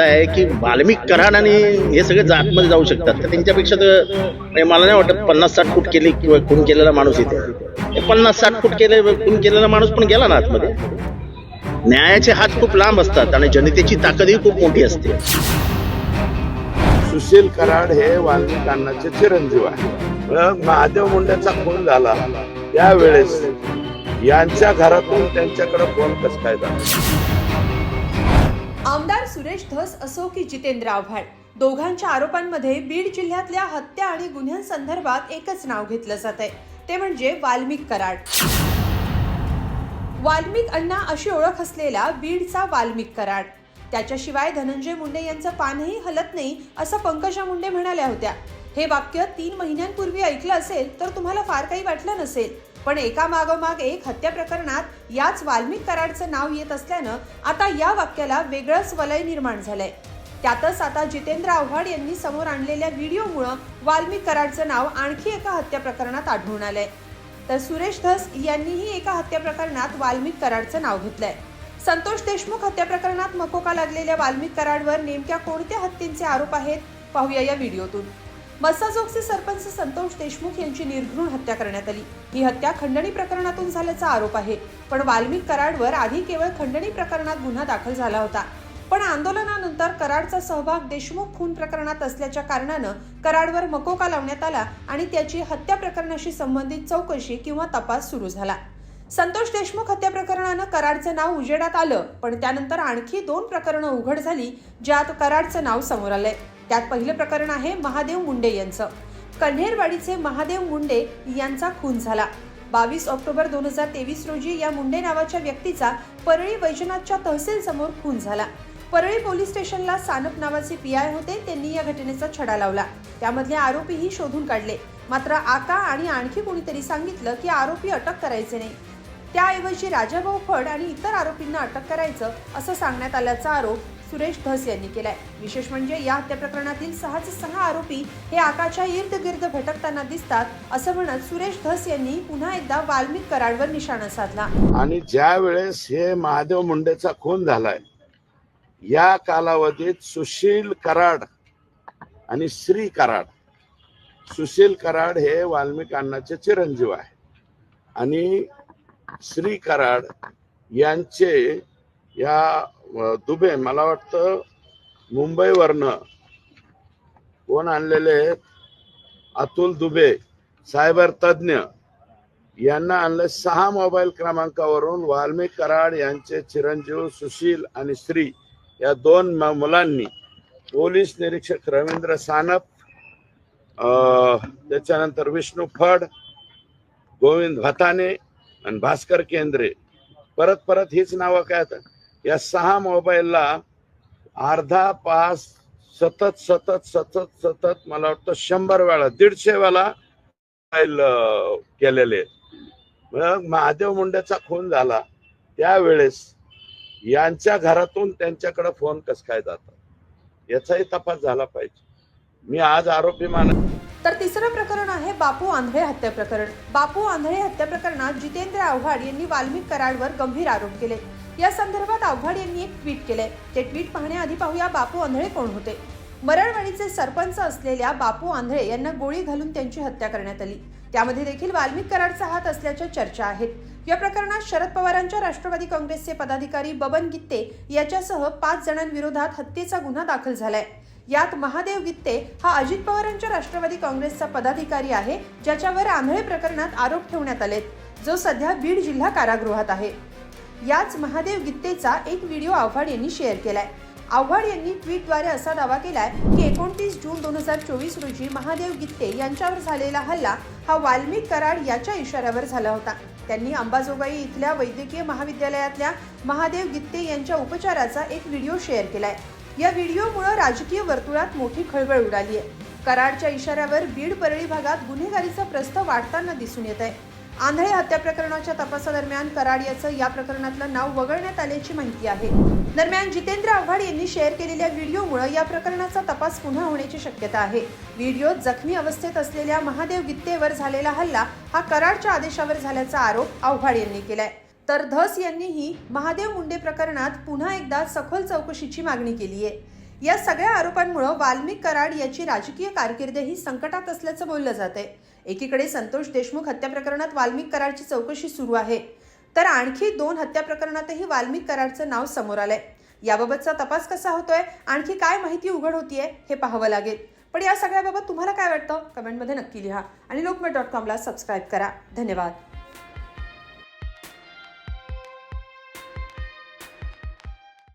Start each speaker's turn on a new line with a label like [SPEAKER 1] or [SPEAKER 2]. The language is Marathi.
[SPEAKER 1] आहे की वाल्मिक कराड आणि हे सगळे आतमध्ये जाऊ शकतात. तर त्यांच्यापेक्षा तर म्हणजे मला नाही वाटत पन्नास साठ फूट केली किंवा खून केलेला माणूस इथे. पन्नास साठ फूट केले खून केलेला माणूस पण गेला ना आतमध्ये. न्यायाचे हात खूप लांब असतात आणि जनतेची ताकदही खूप मोठी असते.
[SPEAKER 2] सुशील कराड हे वाल्मिक अण्णाचे चिरंजीव आहे मग महादेव मुंड्याचा खून झाला. त्यावेळेस यांच्या घरातून त्यांच्याकडे फोन कस काय झाला?
[SPEAKER 3] सुरेश धस असो की जितेंद्र आव्हाड. दोघांच्या आरोपांमध्ये बीड जिल्ह्यातल्या हत्या आणि गुन्ह्यांसंदर्भात एकच नाव घेतलं जात आहे ते म्हणजे वाल्मिक कराड. वाल्मिक अण्णा अशी ओळख असलेला बीडचा वाल्मिक कराड. त्याच्याशिवाय धनंजय मुंडे यांचं पानही हलत नाही असं पंकजा मुंडे म्हणाल्या होत्या. हे वाक्य तीन महिन्यांपूर्वी ऐकलं असेल तर तुम्हाला फार काही वाटलं नसेल. पण एका मागोमाग एक हत्या प्रकरणात याच वाल्मिक कराडचं नाव येत असल्यानं आता या वाक्याला वेगळंच वलय निर्माण झालंय. त्यातच आता जितेंद्र आव्हाड यांनी समोर आणलेल्या व्हिडिओमुळं वाल्मिक कराडचं नाव आणखी एका हत्या प्रकरणात आढळून आलंय. तर सुरेश धस यांनीही एका हत्या प्रकरणात वाल्मिक कराडचं नाव घेतलंय. संतोष देशमुख हत्या प्रकरणात मकोका लागलेल्या वाल्मिक कराडवर नेमक्या कोणत्या हत्येंचे आरोप आहेत? पाहूया या व्हिडिओतून. मस्साजोगचे सरपंच संतोष देशमुख यांची निर्घृण हत्या करण्यात आली. ही हत्या खंडणी प्रकरणातून झाल्याचा आरोप आहे. पण वाल्मिक कराडवर आधी केवळ खंडणी प्रकरणात गुन्हा दाखल झाला होता. पण आंदोलनानंतर कराडचा सहभाग देशमुख खून प्रकरणात असल्याच्या कारणानं कराडवर मकोका लावण्यात आला आणि त्याची हत्या प्रकरणाशी संबंधित चौकशी किंवा तपास सुरू झाला. संतोष देशमुख हत्या प्रकरणानं कराडचं नाव उजेडात आलं पण त्यानंतर आणखी दोन प्रकरणं उघड झाली ज्यात कराडचं नाव समोर आलंय. त्यात पहिलं प्रकरण आहे महादेव मुंडे यांचं. कन्हेरवाडीचे महादेव मुंडे यांचा खून झाला. बावीस ऑक्टोबर दोन हजार तेवीस रोजी या मुंडे नावाच्या व्यक्तीचा परळी वैजनाथच्या तहसील समोर खून झाला. परळी पोलीस स्टेशनला सानप नावाचे पी आय होते त्यांनी या घटनेचा छडा लावला. त्यामधले आरोपीही शोधून काढले. मात्र आका आणि आणखी कोणीतरी सांगितलं की आरोपी अटक करायचे नाही. त्याऐवजी राजाभाऊ फड आणि इतर आरोपींना अटक करायचं असं सांगण्यात आल्याचा आरोप सुरेश धस यांनी केलाय. विशेष म्हणजे या हत्या प्रकरणातील सहाचे सहा आरोपी हे आकाच्या इर्द गिर्द भटकताना दिसतात असं म्हणत सुरेश धस यांनी पुन्हा एकदा वाल्मिक कराडवर निशाणा साधला.
[SPEAKER 2] आणि ज्या वेळेस हे महादेव मुंडेचा खून झालाय या कालावधीत सुशील कराड आणि श्री कराड सुशील कराड हे वाल्मिक अण्णाचे चिरंजीव आहे आणि श्री कराड यांचे या दुबे मला वाटतं मुंबईवरनं कोण आणलेले आहेत? अतुल दुबे सायबर तज्ज्ञ. यांना आणलं सहा मोबाईल क्रमांकावरून वाल्मिक कराड यांचे चिरंजीव सुशील आणि श्री या दोन मुलांनी. पोलीस निरीक्षक रवींद्र सानप त्याच्यानंतर विष्णू फड गोविंद भताने आणि भास्कर केंद्रे. परत परत हीच नावं काय आता? या सहा मोबाईलला अर्धा पास सतत सतत सतत सतत मला वाटतं शंभर वेळा दीडशे वेळा मोबाईल केलेले. मग महादेव मुंडेचा खून झाला. त्यावेळेस यांच्या घरातून त्यांच्याकडे फोन कस काय जातात? याचाही तपास झाला पाहिजे. मी आज आरोपी मान
[SPEAKER 3] तर तिसरं प्रकरण आहे बापू आंधळे हत्या प्रकरण. बापू आंधळे हत्या प्रकरणात जितेंद्र आव्हाड यांनी वाल्मिक कराडवर गंभीर आरोप केले. या संदर्भात आव्हाड यांनी एक ट्विट केले. ते ट्विट पाहण्याआधी पाहूया बापू आंधळे कोण होते. मरळवाडीचे सरपंच असलेल्या बापू आंधळे यांना गोळी घालून त्यांची हत्या करण्यात आली. त्यामध्ये देखील वाल्मिक कराडचा हात असल्याच्या चर्चा आहेत. या प्रकरणात शरद पवारांच्या राष्ट्रवादी काँग्रेसचे पदाधिकारी बबन गित्ते याच्यासह पाच जणांविरोधात हत्येचा गुन्हा दाखल झालाय. यात महादेव गित्ते हा अजित पवारांच्या राष्ट्रवादी काँग्रेसचा पदाधिकारी आहे ज्याच्यावर आंधळे प्रकरणात आरोप ठेवण्यात आलेत जो सध्या बीड जिल्हा कारागृहात आहे. याच महादेव गित्तेचा एक व्हिडिओ आव्हाड यांनी शेअर केलाय. आव्हाड यांनी ट्विटद्वारे असा दावा केलाय की एकोणतीस जून दोन हजार चोवीस रोजी महादेव गित्ते यांच्यावर झालेला हल्ला हा वाल्मिक कराड याच्या इशाऱ्यावर झाला होता. त्यांनी अंबाजोगाई इथल्या वैद्यकीय महाविद्यालयातल्या महादेव गित्ते यांच्या उपचाराचा एक व्हिडिओ शेअर केलाय. या व्हिडिओमुळे राजकीय वर्तुळात मोठी खळबळ उडाली आहे. कराडच्या इशाऱ्यावर बीड परळी भागात गुन्हेगारीचा प्रस्ताव वाढताना दिसून येत आहे. आंधळे हत्या प्रकरणाच्या तपासादरम्यान कराड याचं या प्रकरणातलं नाव वगळण्यात आल्याची माहिती आहे. दरम्यान जितेंद्र आव्हाड यांनी शेअर केलेल्या व्हिडिओमुळे या प्रकरणाचा तपास पुन्हा होण्याची शक्यता आहे. व्हिडिओत जखमी अवस्थेत असलेल्या महादेव गित्तेवर झालेला हल्ला हा कराडच्या आदेशावर झाल्याचा आरोप आव्हाड यांनी केलाय. तर धस यांनीही महादेव मुंडे प्रकरणात पुन्हा एकदा सखोल चौकशीची मागणी केली आहे. या सगळ्या आरोपांमुळं वाल्मिक कराड याची राजकीय कारकिर्दही संकटात असल्याचं बोललं जात आहे. एकीकडे संतोष देशमुख हत्या प्रकरणात वाल्मिक कराडची चौकशी सुरू आहे. तर आणखी दोन हत्या प्रकरणातही वाल्मिक कराडचं नाव समोर आलंय. याबाबतचा तपास कसा होतोय आणखी काय माहिती उघड होतीये हे पाहावं लागेल. पण या सगळ्याबाबत तुम्हाला काय वाटतं? कमेंटमध्ये नक्की लिहा आणि लोकमत डॉट कॉमला सबस्क्राईब करा. धन्यवाद.